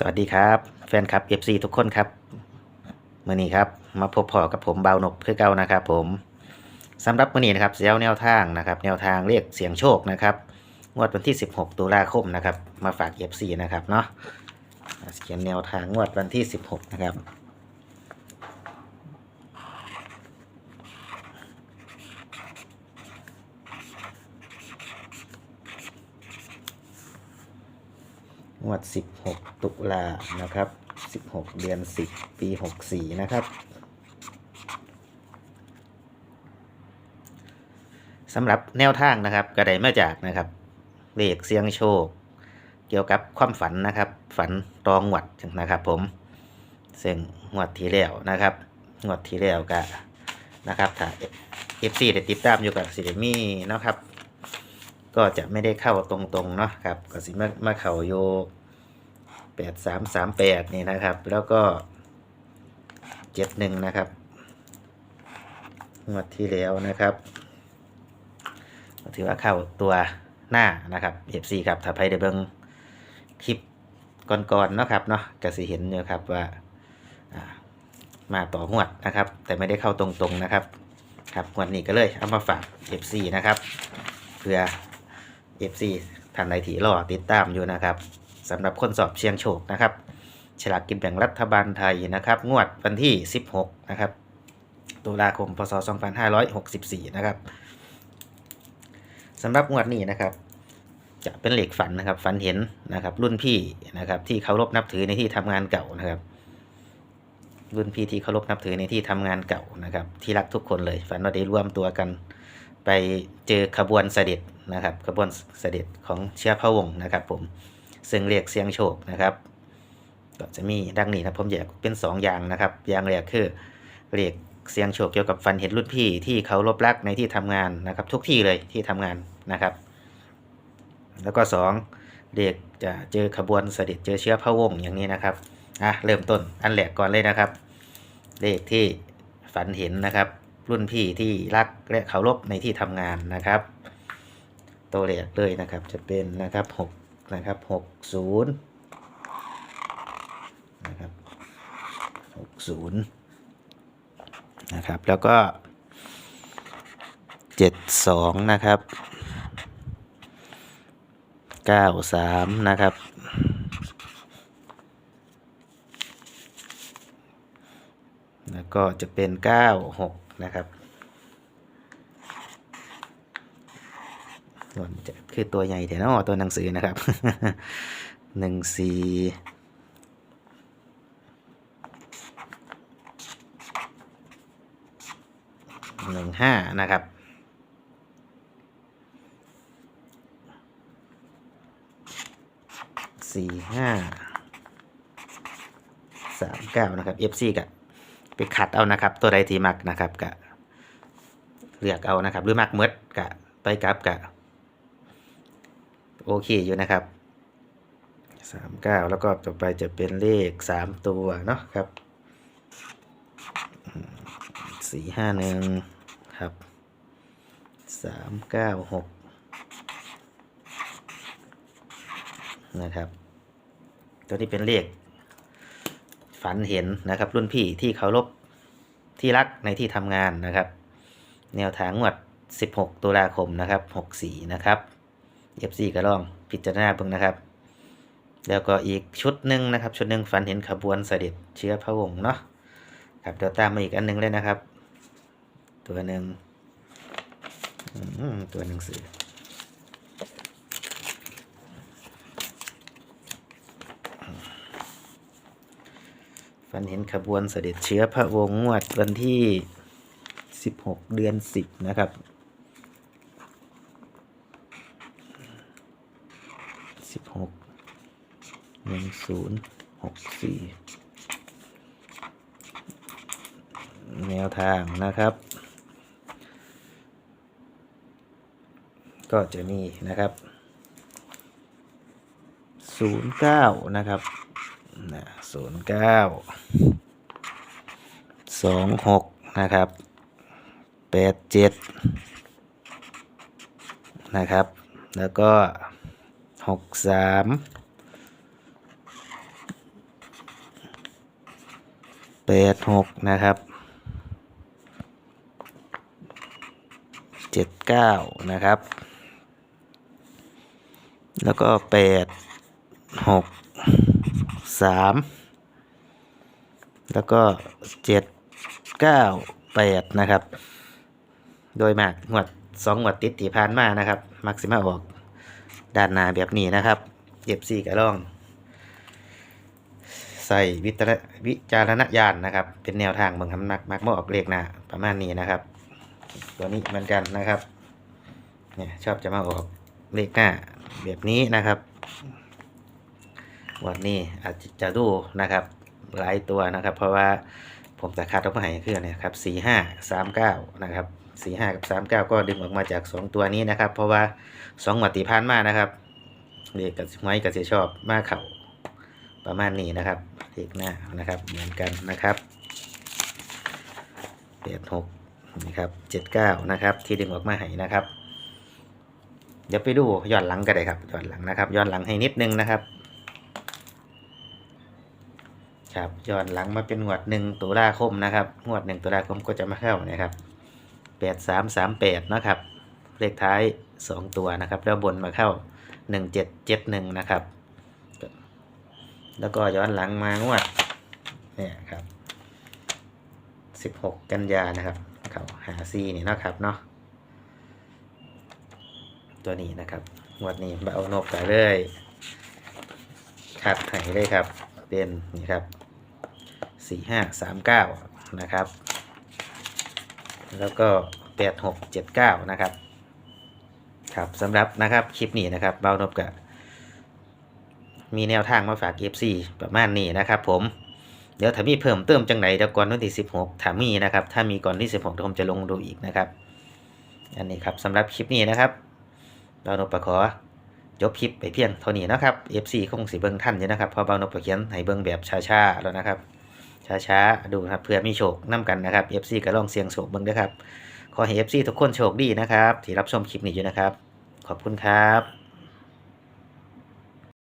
สวัสดีครับ แฟนคลับ FC ทุกคนครับมื่อนี้ครับ มาพบพอกับผมเบาหนกเพื่อเก่านะครับ ผมสำหรับมื่อนี้นะครับเสียวแนวทางนะครับ แนวทางเรียกเสียงโชคนะครับงวดวันที่ 16 ตุลาคมนะครับ มาฝาก FC นะครับเนาะเขียนแนวทางงวดวันที่ 16 นะครับ งวด 16 ตุลานะครับ 16 เดือน 10 ปี 64 นะครับสำหรับแนวทางนะครับก็ไดมาจากนะครับเลขเสียงโชค เกี่ยวกับความฝันนะครับ ฝันตองหวัดนะครับ ผมซึ่งงวดทีแล้วนะครับงวดทีแล้วก็นะครับถ้า FC ได้ติดตามอยู่กับสิเดมี่นะครับ ก็จะไม่ได้เข้าตรงๆเนาะครับก็สิมามาเข้าโย แปดสามสามแปดนี่นะครับ แล้วก็เจ็ดหนึ่งนะครับงวดที่แล้วนะครับ ถือว่าเข้าตัวหน้านะครับเอฟซีครับถ้าใครได้เบิ่งคลิปก่อนๆเนาะครับเนาะก็สิเห็นอยู่ครับว่าอ่ามาต่อหวดนะครับ แต่ไม่ได้เข้าตรงๆนะครับ ครับหวดนี้ก็เลยเอามาฝาก FC นะครับ เพื่อ FC ท่านใดที่รอติดตามอยู่นะครับ สำหรับคนสอบเชียงโชคนะครับ ฉลากกินแบ่งรัฐบาลไทยนะครับ งวดวันที่ 16 นะครับ ตุลาคม พศ 2564 นะครับสำหรับงวดนี้นะครับ จะเป็นเหล็กฝันนะครับ ฝันเห็นนะครับ รุ่นพี่นะครับ ที่เคารพนับถือในที่ทำงานเก่านะครับ รุ่นพี่ที่เคารพนับถือในที่ทำงานเก่านะครับ ที่รักทุกคนเลย ฝันว่าได้ร่วมตัวกัน ไปเจอขบวนเสด็จนะครับ ขบวนเสด็จของเชื้อพระวงศ์นะครับผม ซึ่งเรียกเสียงโชคนะครับ ก็จะมีดังนี้นะผมแยกเป็นสองอย่างนะครับ อย่างแรกคือเรียกเสียงโชคเกี่ยวกับฟันเห็นรุ่นพี่ที่เขารบรักในที่ทำงานนะครับ ทุกที่เลยที่ทำงานนะครับ แล้วก็สองเรียกจะเจอขบวนเสด็จเจอเชื้อพระวงศ์อย่างนี้นะครับอะเริ่มต้นอันแรกก่อนเลยนะครับ เลขที่ฝันเห็นนะครับ รุ่นพี่ที่รักและเคารพในที่ทำงานนะครับ ตัวเลขเลยนะครับจะเป็นนะครับหก นะครับหกศูนย์นะครับหกศูนย์นะครับแล้วก็เจ็ดสองนะครับเก้าสามนะครับแล้วก็จะเป็นเก้าหกนะครับ ส่วนจะคือตัวใหญ่แต่เนาะตัวหนังสือนะครับหนึ่งสี่หนึ่งห้านะครับสี่ห้าสามเก้านะครับ FC กับไปขัดเอานะครับ ตัวใดที่มักนะครับกะเลือกเอานะครับ หรือมักเมดกะไปกลับกะ โอเคอยู่นะครับสามเก้าแล้วก็ต่อไปจะเป็นเลขสามตัวเนาะครับสี่ห้าหนึ่งครับสามเก้าหกนะครับตัวนี้เป็นเลข ฝันเห็นนะครับ รุ่นพี่ที่เคารพที่รักในที่ทำงานนะครับ แนวทางงวด 16 ตุลาคมนะครับ 64 นะครับ FC ก็ลองพิจารณาเบิ่งนะครับ แล้วก็อีกชุดหนึ่งนะครับ ชุดหนึ่งฝันเห็นขบวนเสด็จเชื้อพระวงศ์เนาะครับเดี๋ยวตามมาอีกอันหนึงเลยนะครับ ตัวหนึ่งตัวหนังสือฝันเห็นขบวนเสด็จเชื้อพระวงศ์งวดวันที่ 16 เดือน 10 นะครับ 16 10 64แนวทางนะครับ ก็จะมีนะครับ09นะครับนะศูนย์เก้าสองหกนะครับแปดเจ็ดนะครับ แล้วก็ หกสามแปดหกนะครับเจ็ดเก้านะครับ แล้วก็แปดหกสามแล้วก็เจ็ดเก้าแปดนะครับ โดยมากงวดสองงวดติดที่ผ่านมานะครับ มักสิมาออก ด้านหน้าแบบนี้นะครับเย็บสี่กระล่อง ใส่วิตรวิจารณญาณนะครับ เป็นแนวทางเมืองคำนักมักมาออกเลขหน้าประมาณนี้นะครับ ตัวนี้เหมือนกันนะครับเนี่ยชอบจะมาออกเลขหน้าแบบนี้นะครับวันนี้อาจจะดูนะครับหลายตัวนะครับ เพราะว่าผมจะคัดออกมาให้เคือเนี่ยครับสี่ห้าสามเก้านะครับ สี่ห้ากับสามเก้าก็ดึงออกมาจากสองตัวนี้นะครับ เพราะว่าสองงวัติพานมากนะครับเลขกับไม้กับเสียชอบมาเข่าประมาณนี้นะครับเลขหน้านะครับเหมือนกันนะครับแปดหกนะครับเจ็ดเก้านะครับ ที่ดึงออกมาให้นะครับ เดี๋ยวไปดูย้อนหลังก็ได้ครับย้อนหลังนะครับย้อนหลังให้นิดนึงนะครับครับย้อนหลังมาเป็นงวดหนึ่งตุลาคมนะครับงวดหนึ่งตุลาคมก็จะมาเข้านะครับ แปดสามสามแปดนะครับ เลขท้ายสองตัวนะครับ แล้วบนมาเข้าหนึ่งเจ็ดเจ็ดหนึ่งนะครับ แล้วก็ย้อนหลังมางวดเนี่ยครับสิบหกกันยานะครับเขาหาซีนี่เนาะครับเนาะตัวนี้นะครับงวดนี้มาเอานกไปเลยขัดไห้เลยครับ เป็นนี่ครับสี่ห้าสามเก้านะครับ แล้วก็แปดหกเจ็ดเก้านะครับ ครับสำหรับนะครับคลิปนี้นะครับเบานบกับมีแนวทางมาฝาก FC ประมาณนี้นะครับผมเดี๋ยวถ้ามีเพิ่มเติมจังไหนเดี๋ยวก่อนวันที่ 16ถ้ามีนะครับ ถ้ามีก่อนที่ 16เดี๋ยวผมจะลงดูอีกนะครับ อันนี้ครับสำหรับคลิปนี้นะครับเบานบประขอจบคลิปไปเพียงเท่านี้นะครับ FC คงสิเบิ่งทันอยู่นะครับพอเบานบประเขียนให้เบิ่งแบบช้าๆแล้วนะครับ ช้าๆดูนะครับเพื่อมีโชคนํกันนะครับ FC ก็ลองเสี่ยงโชคเบิ่งด้วยครับขอให้ FC ทุกคนโชคดีนะครับที่รับชมคลิปนี้อยู่นะครับ ขอบคุณครับ